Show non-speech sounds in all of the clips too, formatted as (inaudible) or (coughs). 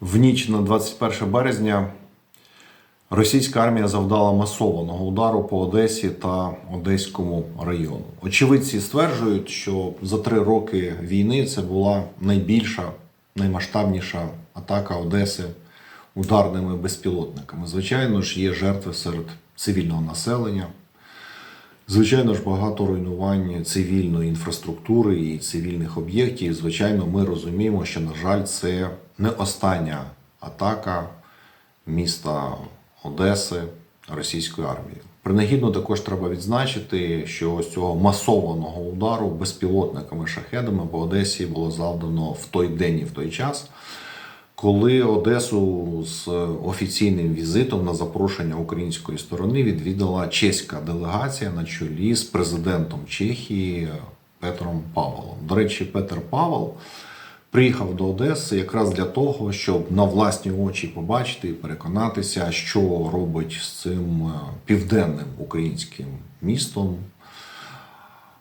В ніч на 21 березня російська армія завдала масованого удару по Одесі та Одеському району. Очевидці стверджують, що за три роки війни це була найбільша, наймасштабніша атака Одеси ударними безпілотниками. Звичайно ж, є жертви серед цивільного населення. Звичайно ж, багато руйнувань цивільної інфраструктури і цивільних об'єктів. Звичайно, ми розуміємо, що, на жаль, це не остання атака міста Одеси російською армією. Принагідно також треба відзначити, що з цього масованого удару безпілотниками шахедами по Одесі було завдано в той день і в той час коли Одесу з офіційним візитом на запрошення української сторони відвідала чеська делегація на чолі з президентом Чехії Петром Павлом. До речі, Петр Павел приїхав до Одеси якраз для того, щоб на власні очі побачити і переконатися, що робить з цим е, південним українським містом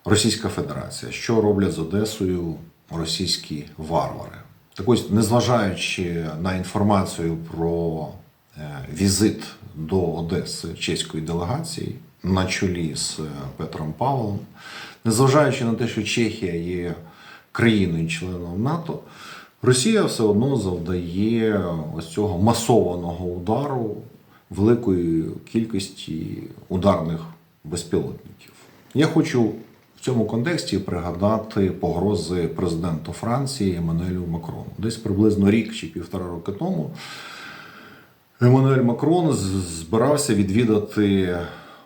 Російська Федерація, що роблять з Одесою російські варвари. Так ось, незважаючи на інформацію про е, візит до Одеси чеської делегації на чолі з е, Петром Павлом, незважаючи на те, що Чехія є країною-членом НАТО, Росія все одно завдає ось цього масованого удару великої кількості ударних безпілотників. Я хочу цьому контексті пригадати погрози президенту Франції Еммануелю Макрону. Десь приблизно рік чи півтора роки тому Еммануель Макрон збирався відвідати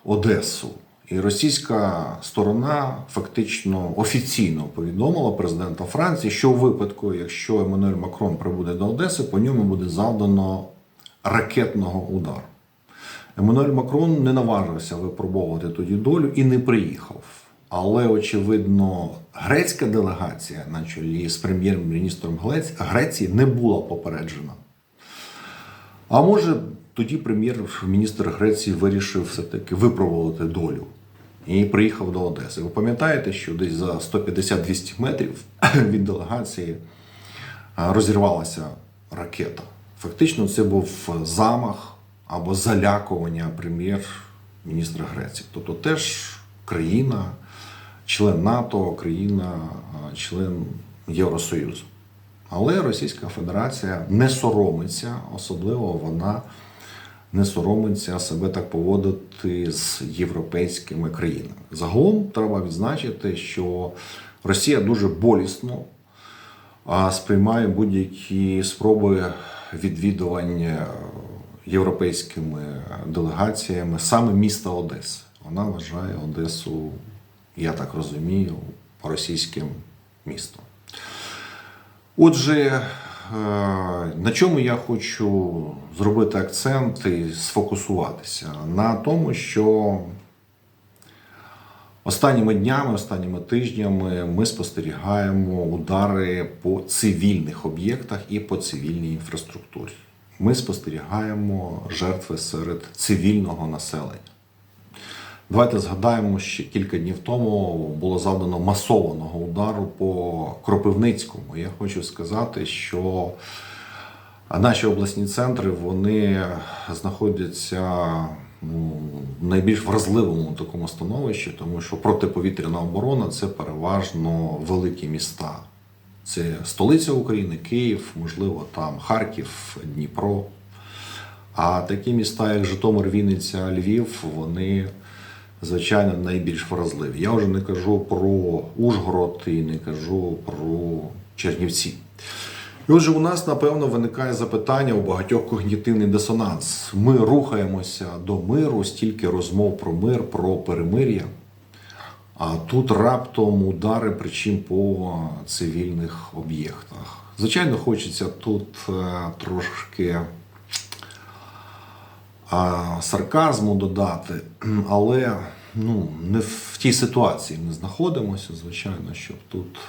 Одесу. І російська сторона фактично офіційно повідомила президента Франції, що у випадку, якщо Еммануель Макрон прибуде до Одеси, по ньому буде завдано ракетного удару. Еммануель Макрон не наважився випробовувати тоді долю і не приїхав. Але, очевидно, грецька делегація на чолі з прем'єр-міністром Греції не була попереджена. А може, тоді прем'єр-міністр Греції вирішив все-таки випробувати долю і приїхав до Одеси. Ви пам'ятаєте, що десь за 150-200 метрів (clears throat) від делегації розірвалася ракета. Фактично, це був замах або залякування прем'єр-міністра Греції. Тобто теж країна, член НАТО, країна, член Євросоюзу. Але Російська Федерація не соромиться, особливо вона не соромиться себе так поводити з європейськими країнами. Загалом треба відзначити, що Росія дуже болісно сприймає будь-які спроби відвідування європейськими делегаціями саме міста Одеси. Вона вважає Одесу, я так розумію, російським містом. Отже, е, на чому я хочу зробити акцент і сфокусуватися? На тому, що останніми днями, останніми тижнями ми спостерігаємо удари по цивільних об'єктах і по цивільній інфраструктурі. Ми спостерігаємо жертви серед цивільного населення. Давайте згадаємо, що кілька днів тому було завдано масованого удару по Кропивницькому. Я хочу сказати, що наші обласні центри вони знаходяться ну, в найбільш вразливому такому становищі, тому що протиповітряна оборона це переважно великі міста. Це столиця України, Київ, можливо, там Харків, Дніпро. А такі міста, як Житомир, Вінниця, Львів, вони звичайно найбільш вразливі. Я вже не кажу про Ужгород і не кажу про Чернівці. І отже, у нас напевно виникає запитання у багатьох когнітивний дисонанс. Ми рухаємося до миру, стільки розмов про мир, про перемир'я. А тут раптом удари, причим по цивільних об'єктах. Звичайно, хочеться тут е, трошки а, сарказму додати, але ну, не в тій ситуації ми знаходимося, звичайно, щоб тут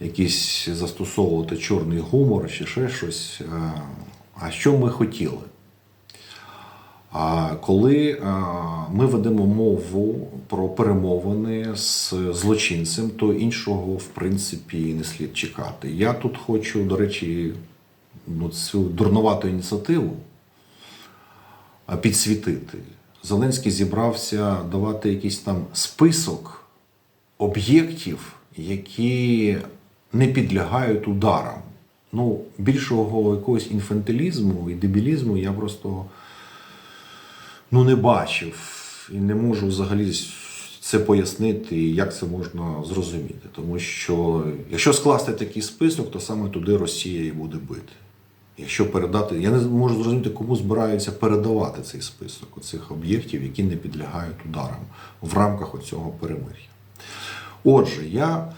якийсь застосовувати чорний гумор чи ще щось. Е, А що ми хотіли? Коли е, ми ведемо мову про перемовини з злочинцем, то іншого в принципі не слід чекати. Я тут хочу, до речі, ну, цю дурнувату ініціативу підсвітити. Зеленський зібрався давати якийсь там список об'єктів, які не підлягають ударам. Ну, більшого якогось інфантилізму і дебілізму я просто ну, не бачив і не можу взагалі це пояснити, як це можна зрозуміти. Тому що якщо скласти такий список, то саме туди Росія і буде бити. Якщо передати, я не можу зрозуміти, кому збираються передавати цей список оцих об'єктів, які не підлягають ударам в рамках оцього перемир'я. Отже, я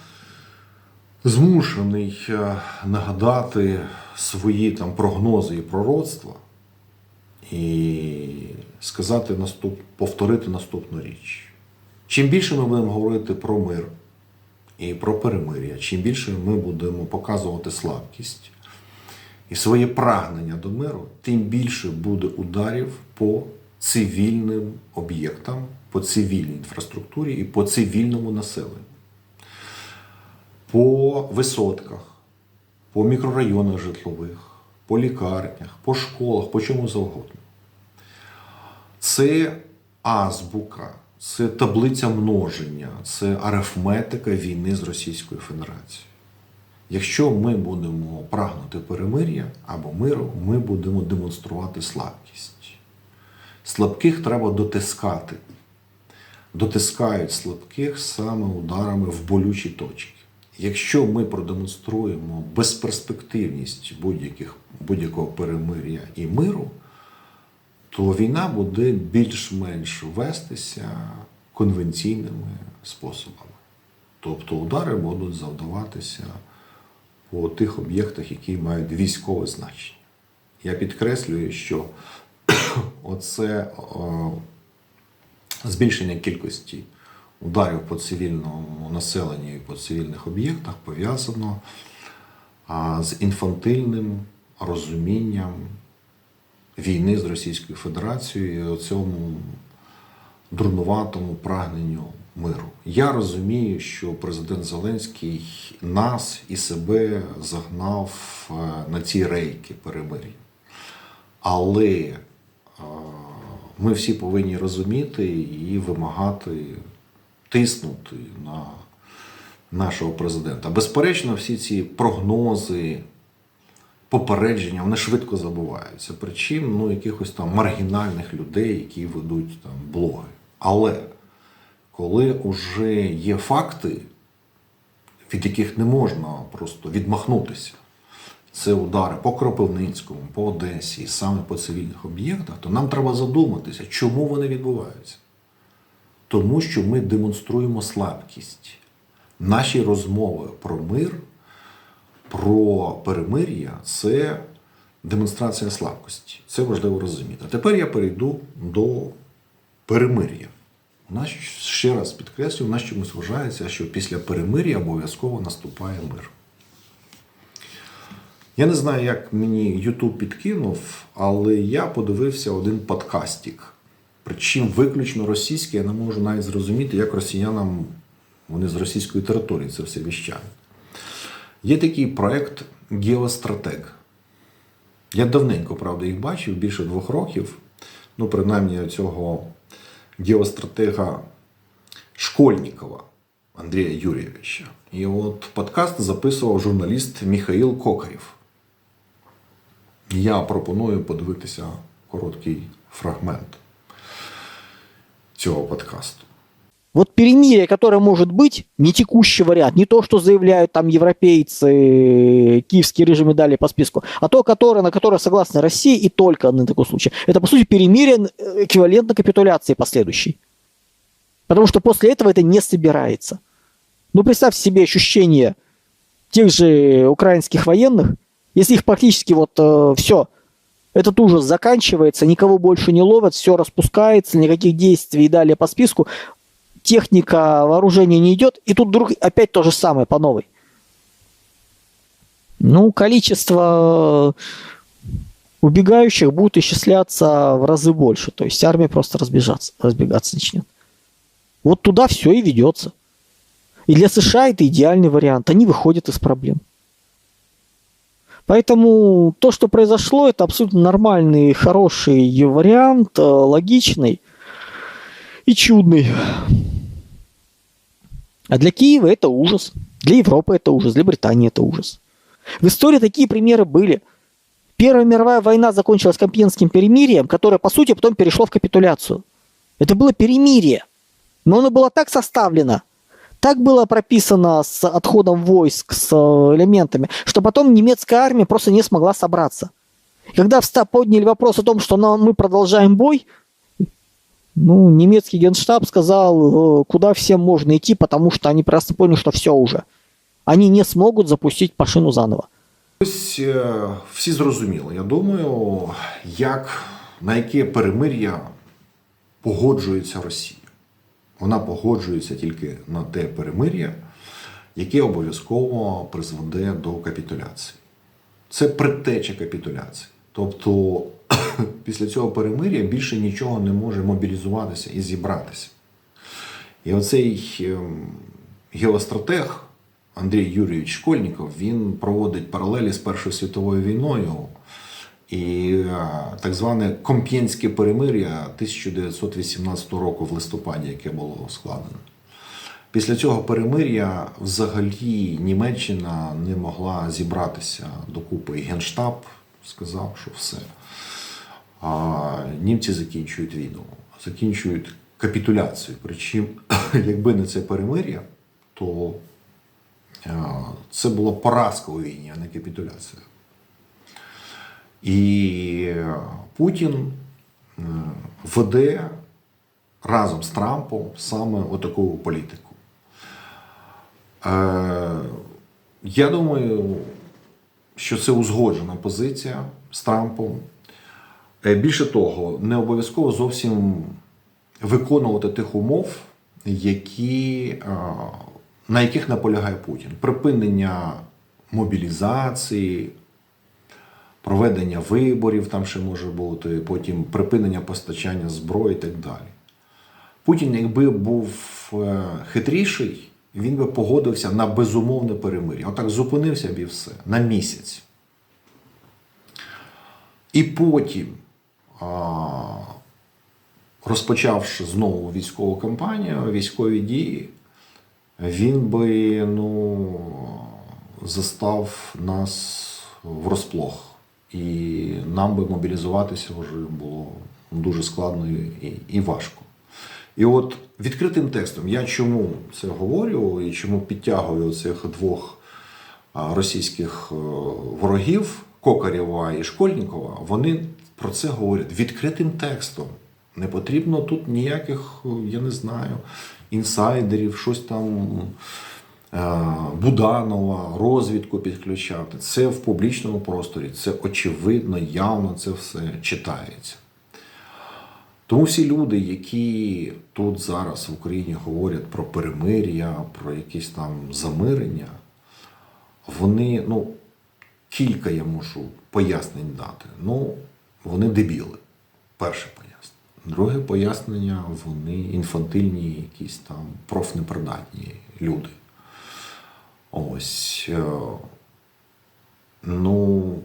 змушений е, нагадати свої там прогнози і пророцтва і сказати наступ, повторити наступну річ. Чим більше ми будемо говорити про мир і про перемир'я, чим більше ми будемо показувати слабкість і своє прагнення до миру, тим більше буде ударів по цивільним об'єктам, по цивільній інфраструктурі і по цивільному населенню, по висотках, по мікрорайонах житлових, по лікарнях, по школах, по чому завгодно. Це азбука, це таблиця множення, це арифметика війни з Російською Федерацією. Якщо ми будемо прагнути перемир'я або миру, ми будемо демонструвати слабкість. Слабких треба дотискати. Дотискають слабких саме ударами в болючі точки. Якщо ми продемонструємо безперспективність будь-якого перемир'я і миру, то війна буде більш-менш вестися конвенційними способами. Тобто удари будуть завдаватися по тих об'єктах, які мають військове значення. Я підкреслюю, що (clears throat) оце збільшення кількості ударів по цивільному населенню і по цивільних об'єктах пов'язано з інфантильним розумінням війни з Російською Федерацією і цьому дурнуватому прагненню миру. Я розумію, що президент Зеленський нас і себе загнав е, на ці рейки перемир'я. Але е, ми всі повинні розуміти і вимагати тиснути на нашого президента. Безперечно, всі ці прогнози, попередження, вони швидко забуваються. Причин ну, якихось там маргінальних людей, які ведуть там блоги. Але коли вже є факти, від яких не можна просто відмахнутися, це удари по Кропивницькому, по Одесі, саме по цивільних об'єктах, то нам треба задуматися, чому вони відбуваються. Тому що ми демонструємо слабкість. Наші розмови про мир, про перемир'я це демонстрація слабкості. Це важливо розуміти. А тепер я перейду до перемир'я. У нас ще раз підкреслюю, нас чомусь вважається, що після перемир'я обов'язково наступає мир. Я не знаю, як мені Ютуб підкинув, але я подивився один подкастик. Причому виключно російський, я не можу навіть зрозуміти, як росіянам вони з російської території це все віщають. Є такий проект Геостратег. Я давненько, правда, їх бачив, більше двох років. Ну, принаймні, цього геостратега Школьникова Андрія Юрійовича. І от подкаст записував журналіст Михаїл Кокарів. Я пропоную подивитися короткий фрагмент цього подкасту. Вот перемирие, которое может быть, не текущий вариант, не то, что заявляют там европейцы, киевские режимы дали по списку, а то, которое, на которое согласна Россия и только на такой случай. Это, по сути, перемирие эквивалентно капитуляции последующей. Потому что после этого это не собирается. Ну, представьте себе ощущение тех же украинских военных, если их практически вот э, все, этот ужас заканчивается, никого больше не ловят, все распускается, никаких действий и далее по списку, техника, вооружение не идет, и тут вдруг опять то же самое по новой. Ну, количество убегающих будет исчисляться в разы больше. То есть армия просто разбежаться, разбегаться начнет. Вот туда все и ведется. И для США это идеальный вариант. Они выходят из проблем. Поэтому то, что произошло, это абсолютно нормальный, хороший вариант, э, логичный и чудный. А для Киева это ужас. Для Европы это ужас, для Британии это ужас. В истории такие примеры были. Первая мировая война закончилась Компьенским перемирием, которое, по сути, потом перешло в капитуляцию. Это было перемирие. Но оно было так составлено, так было прописано с отходом войск, с э, элементами, что потом немецкая армия просто не смогла собраться. Когда подняли вопрос о том, что мы продолжаем бой, ну, немецкий генштаб сказал, э, куда всем можно идти, потому что они просто поняли, что все уже. Они не смогут запустить машину заново. Ось е, всі зрозуміли. Я думаю, як на яке перемир'я погоджується Росія. Вона погоджується тільки на те перемир'я, яке обов'язково призведе до капітуляції. Це предтеча капітуляції. Тобто (coughs) після цього перемир'я більше нічого не може мобілізуватися і зібратися. І оцей ем, геостратег Андрій Юрійович Школьніков він проводить паралелі з Першою світовою війною і е, так зване Комп'єнське перемир'я 1918 року в листопаді, яке було складено. Після цього перемир'я взагалі Німеччина не могла зібратися докупи. Генштаб сказав, що все. Німці закінчують війну, закінчують капітуляцію. Причому, (clears throat) якби не це перемир'я, то е, це була поразка у війні, а не капітуляція. І е, Путін е, веде разом з Трампом саме отаку політику. Я думаю, що це узгоджена позиція з Трампом. Е, Більше того, не обов'язково зовсім виконувати тих умов, які, на яких наполягає Путін. Припинення мобілізації, проведення виборів, там ще може бути, потім припинення постачання зброї і так далі. Путін, якби був е, хитріший, він би погодився на безумовне перемир'я. Отак зупинився б і все на місяць. І потім, розпочавши знову військову кампанію, військові дії, він би ну, застав нас врозплох. І нам би мобілізуватися вже було дуже складно і, і важко. І от відкритим текстом я чому це говорю і чому підтягую цих двох російських е, ворогів Кокарєва і Школьнікова, вони про це говорять відкритим текстом. Не потрібно тут ніяких, е, я не знаю, інсайдерів, щось там е, Буданова, розвідку підключати. Це в публічному просторі, це очевидно, явно це все читається. Тому всі люди, які тут зараз в Україні говорять про перемир'я, про якісь там замирення, вони, ну, кілька я можу пояснень дати. Ну, вони дебіли. Перше пояснення. Друге пояснення, вони інфантильні, якісь там профнепридатні люди. Ось. е, Ну,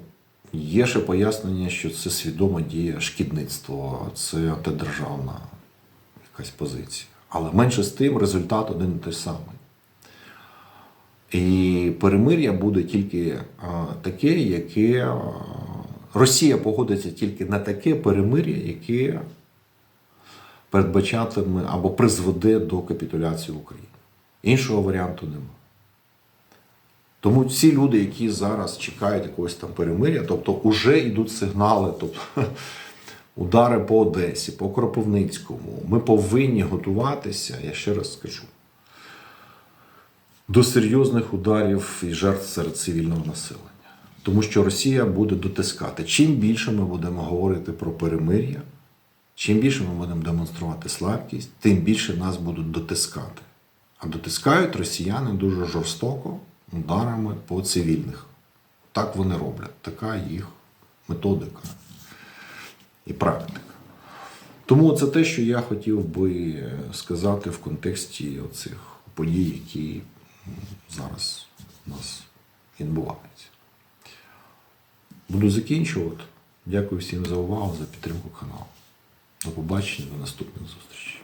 є ще пояснення, що це свідома дія шкідництва, це антидержавна якась позиція. Але менше з тим результат один і той самий. І перемир'я буде тільки таке, яке а, Росія погодиться тільки на таке перемир'я, яке передбачатиме або призведе до капітуляції України. Іншого варіанту немає. Тому ці люди, які зараз чекають якогось там перемир'я, тобто вже йдуть сигнали, тобто (laughs) удари по Одесі, по Кропивницькому, ми повинні готуватися, я ще раз скажу, до серйозних ударів і жертв серед цивільного населення. Тому що Росія буде дотискати. Чим більше ми будемо говорити про перемир'я, чим більше ми будемо демонструвати слабкість, тим більше нас будуть дотискати. А дотискають росіяни дуже жорстоко ударами по цивільних. Так вони роблять. Така їх методика і практика. Тому це те, що я хотів би сказати в контексті оцих подій, які зараз у нас відбуваються. Буду закінчувати. Дякую всім за увагу, за підтримку каналу. До побачення, до наступних зустрічей.